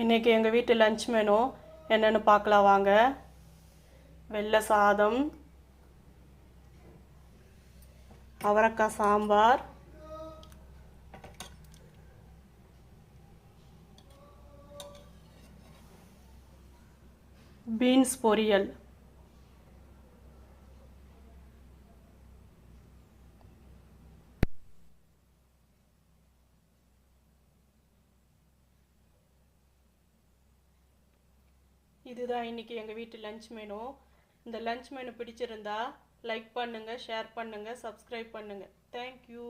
இன்றைக்கி எங்கள் வீட்டு லஞ்ச் மெனு என்னென்னு பார்க்கலாம் வாங்க. வெள்ளை சாதம் அவரக்காய் சாம்பார் பீன்ஸ் பொரியல். இதுதான் இன்றைக்கி எங்கள் வீட்டு லஞ்ச் மெனு இந்த லஞ்ச் மெனு பிடிச்சிருந்தா லைக் பண்ணுங்கள் ஷேர் பண்ணுங்கள் சப்ஸ்கிரைப் பண்ணுங்கள் தேங்க்யூ